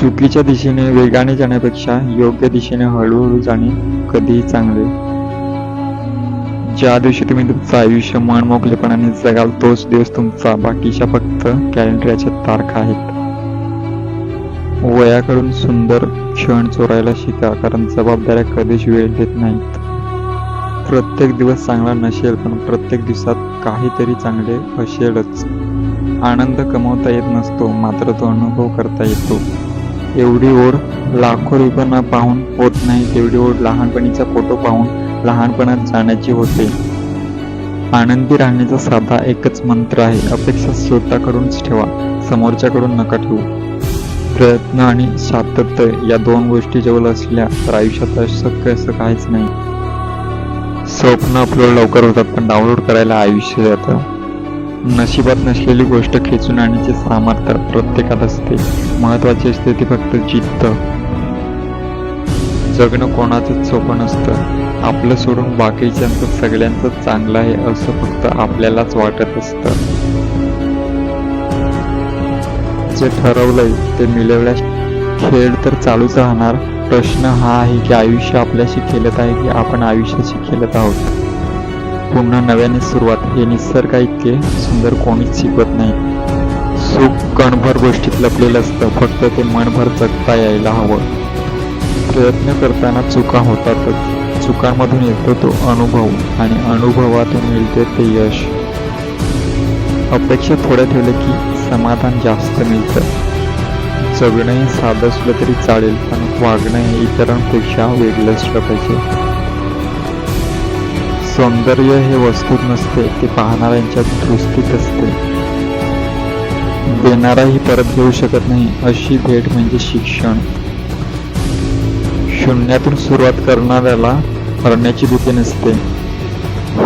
चुकीच्या दिशेने वेगाने जाण्यापेक्षा योग्य दिशेने हळूहळू जाणे कधीही चांगले. ज्या दिवशी तुम्ही तुमचं आयुष्य मनमोकलेपणाने जगाल तोच दिवस तुमचा बाकीच्या फक्त कॅलेंडरच्या तारखा आहेत. वयाकडून सुंदर क्षण चोरायला शिका कारण जबाबदाऱ्या कधीच वेळ देत नाहीत. प्रत्येक दिवस चांगला नसेल पण प्रत्येक दिवसात काहीतरी चांगले असेलच. आनंद कमवता येत नसतो मात्र तो अनुभव करता येतो. एवढी ओढ लाखो रुपयांना पाहून होत नाही तेवढी ओढ लहानपणीचा फोटो पाहून लहानपणात जाण्याची होते. आनंदी राहण्याचा साधा एकच मंत्र आहे अपेक्षा स्वतःकडूनच ठेवा समोरच्याकडून नका ठेवू. प्रयत्न आणि सातत्य या दोन गोष्टी जवळ असल्या तर आयुष्यात अशक्य असं काहीच नाही. स्वप्न अपलोड लवकर होतात पण डाउनलोड करायला आयुष्य जातं नशिबात नसलेली गोष्ट खेचून आणण्याचे सामर्थ्य प्रत्येकात असते. महत्वाची असते ती फक्त जिद्द. जगणं कोणाचंच सोपं नसतं. आपलं सोडून बाकीच्यांचं सगळ्यांचं चांगलं आहे असं फक्त आपल्यालाच वाटत असतं. जे ठरवलंय ते मिळवल्यास खेळ तर चालूच राहणार. प्रश्न हा आहे की आयुष्य आपल्याशी खेळत आहे की आपण आयुष्याशी खेळत आहोत? पुन्हा नव्याने सुरुवात हे निसर्ग इतके सुंदर कोणीच शिकवत नाही. सुख कणभर गोष्टीत लपलेलं असतं फक्त ते मनभर जगता यायला हवं. प्रयत्न करताना चुका होतातच. चुकांमधून येतो तो अनुभव आणि अनुभवातून मिळते ते यश. अपेक्षा थोड्या ठेवल्या की समाधान जास्त मिळतं. जगणंही साधं असलं तरी चालेल पण वागणं हे इतरांपेक्षा वेगळं असलं पाहिजे. सौंदर्य हे वस्तूत नसते ते पाहणाऱ्यांच्या दृष्टीत असते. देणाराही परत घेऊ शकत नाही अशी भेट म्हणजे शिक्षण. शून्यातून सुरुवात करणाऱ्याला हरण्याची भीती नसते.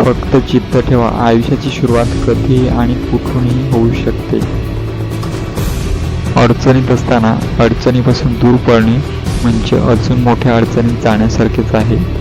फक्त चित्त ठेवा आयुष्याची सुरुवात कधीही आणि कुठूनही होऊ शकते. अडचणीत असताना अडचणीपासून दूर पडणे म्हणजे अजून मोठ्या अडचणीत जाण्यासारखेच आहे.